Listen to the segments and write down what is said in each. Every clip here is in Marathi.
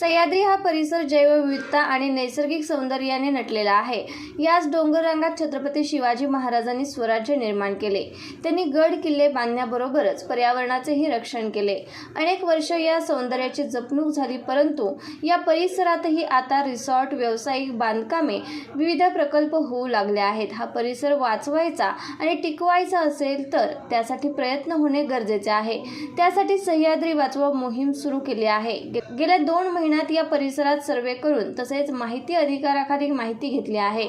सह्याद्री हा परिसर जैवविविधता आणि नैसर्गिक सौंदर्याने नटलेला आहे. याच डोंगररांगात छत्रपती शिवाजी महाराजांनी स्वराज्य निर्माण केले. त्यांनी गड किल्ले बांधण्याबरोबरच पर्यावरणाचेही रक्षण केले. अनेक वर्ष या सौंदर्याची जपणूक झाली परंतु या परिसरातही आता रिसॉर्ट व्यावसायिक बांधकामे विविध प्रकल्प होऊ लागले आहेत. हा परिसर वाचवायचा आणि टिकवायचा असेल तर त्यासाठी प्रयत्न होणे गरजेचे आहे. त्यासाठी सह्याद्री वाचवा मोहीम सुरू केली आहे. गे- गेल्या दोन महिन्यात या परिसरात सर्वे करून तसेच माहिती अधिकाराखाली माहिती घेतली आहे.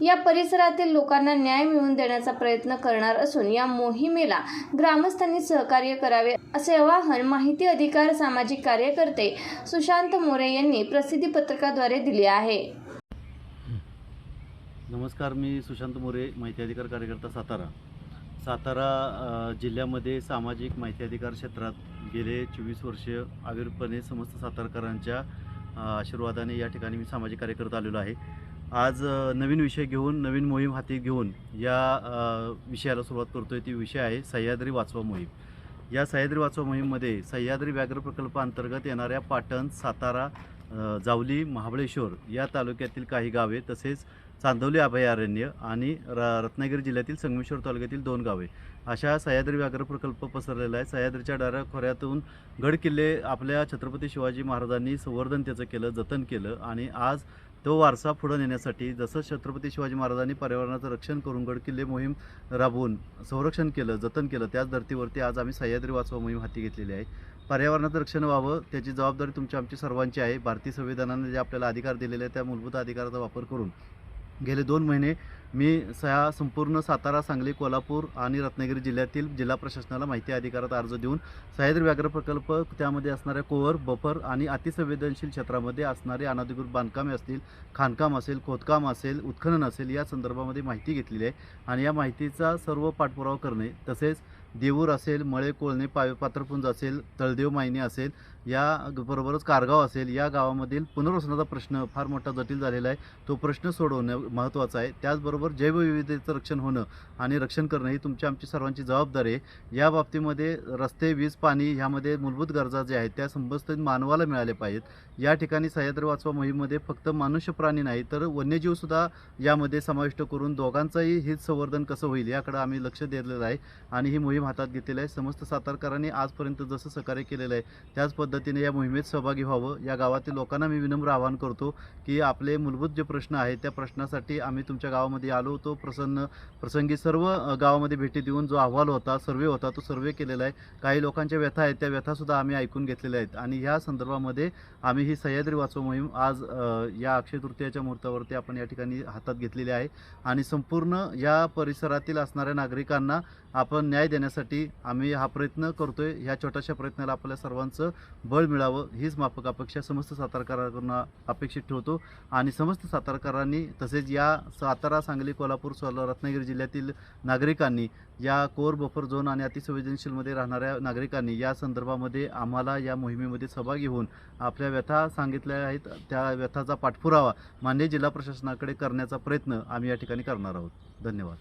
या परिसरातील लोकांना न्याय मिळवून देण्याचा प्रयत्न करणार असून या मोहिमेला ग्रामस्थांनी सहकार्य करावे असे आवाहन माहिती अधिकार सामाजिक कार्यकर्ते सुशांत मोरे यांनी प्रसिद्धी पत्रकाद्वारे दिले आहे. नमस्कार मी सुशांत मोरे माहिती अधिकार कार्यकर्ता सातारा. सातारा जिल्ह्यामध्ये सामाजिक माहिती अधिकार क्षेत्रात गेले चोवीस वर्ष अविरपणे समस्त सातारकरांच्या आशीर्वादाने या ठिकाणी मी सामाजिक कार्यकर्ता आलेलो आहे. आज नवीन विषय घेऊन नवीन मोहीम हाती घेऊन या विषयाला सुरुवात करतोय ती विषय आहे सह्याद्री वाचवा मोहीम. या सह्याद्री वाचवा मोहीममध्ये सह्याद्री व्याघ्र प्रकल्पांतर्गत येणाऱ्या पाटण सातारा जावली महाबळेश्वर या तालुक्यातील काही गावे तसेच चांदवली अभयारण्य आणि र रत्नागिरी जिल्ह्यातील संगमेश्वर तालुक्यातील दोन गावे. अशा सह्याद्री व्याघ्र प्रकल्प पसरलेला आहे. सह्याद्रीच्या डाऱ्या खोऱ्यातून गड किल्ले आपल्या छत्रपती शिवाजी महाराजांनी संवर्धन त्याचं केलं जतन केलं आणि आज तो वारसा पुढं नेण्यासाठी जसं छत्रपती शिवाजी महाराजांनी पर्यावरणाचं रक्षण करून गड किल्ले मोहीम राबवून संरक्षण केलं जतन केलं त्याच धर्तीवरती आज आम्ही सह्याद्री वाचवा मोहीम हाती घेतलेली आहे. पर्यावरणाचं रक्षण व्हावं त्याची जबाबदारी तुमची आमची सर्वांची आहे. भारतीय संविधानाने जे आपल्याला अधिकार दिलेले आहे त्या मूलभूत अधिकाराचा वापर करून गेले दोन महिने मी सहा संपूर्ण सातारा सांगली कोल्हापूर आणि रत्नागिरी जिल्ह्यातील जिल्हा प्रशासनाला माहिती अधिकारात अर्ज देऊन सह्याद्री व्याघ्र प्रकल्प त्यामध्ये असणाऱ्या कोवर बफर आणि अतिसंवेदनशील क्षेत्रामध्ये असणारे अनधिकृत बांधकामे असतील खाणकाम असेल खोदकाम असेल उत्खनन असेल या संदर्भामध्ये माहिती घेतलेली आहे. आणि या माहितीचा सर्व पाठपुरावा करणे तसेच देऊर असेल मळे कोळणे पा पात्रपुंज असेल तळदेव मायने असेल या बरोबरच कारगाव असेल या गावामधील पुनर्वसनाचा प्रश्न फार मोठा जटिल झालेला आहे. तो प्रश्न सोडवणं महत्त्वाचा आहे. त्याचबरोबर जैवविविधतेचं रक्षण होणं आणि रक्षण करणं ही तुमची आमची सर्वांची जबाबदारी आहे. या बाबतीमध्ये रस्ते वीज पाणी ह्यामध्ये मूलभूत गरजा ज्या आहेत त्या संबंधित मानवाला मिळाले पाहिजेत. या ठिकाणी सह्याद्री वाचवा मोहीममध्ये फक्त मनुष्य प्राणी नाही तर वन्यजीवसुद्धा यामध्ये समाविष्ट करून दोघांचंही हित संवर्धन कसं होईल याकडे आम्ही लक्ष दिलेलं आहे. आणि ही मोहीम हातात घेतलेली आहे. समस्त सातारकरांनी आजपर्यंत जसं सहकार्य केलेलं आहे त्याच पद्धतीने या मोहिमेत सहभागी व्हावं. या गावातील लोकांना मी विनम्र आवाहन करतो की आपले मूलभूत जे प्रश्न आहेत त्या प्रश्नासाठी आम्ही तुमच्या गावामध्ये आलो होतो. प्रसन्न प्रसंगी सर्व गावामध्ये भेटी देऊन जो अहवाल होता सर्वे होता तो सर्वे केलेला आहे. काही लोकांच्या व्यथा आहेत त्या व्यथासुद्धा आम्ही ऐकून घेतलेल्या आहेत. आणि ह्या संदर्भामध्ये आम्ही ही सह्याद्री वाचव मोहीम आज या अक्षय तृतीयाच्या मुहूर्तावरती आपण या ठिकाणी हातात घेतलेली आहे. आणि संपूर्ण या परिसरातील असणाऱ्या नागरिकांना आपण न्याय देण्यासाठी आम्ही हा प्रयत्न करतोय. ह्या छोट्याशा प्रयत्नाला आपल्या सर्वांचं बळ मिळावं हीच माफक अपेक्षा समस्त सातारकरांकडून अपेक्षित ठेवतो. आणि समस्त सातारकरांनी तसेच या सातारा सांगली कोल्हापूर सोला रत्नागिरी जिल्ह्यातील नागरिकांनी या कोर बफर झोन आणि अतिसंवेदनशीलमध्ये राहणाऱ्या नागरिकांनी या संदर्भामध्ये आम्हाला या मोहिमेमध्ये सहभागी होऊन आपल्या व्यथा सांगितल्या आहेत. त्या व्यथाचा पाठपुरावा मान्य जिल्हा प्रशासनाकडे करण्याचा प्रयत्न आम्ही या ठिकाणी करणार आहोत. धन्यवाद.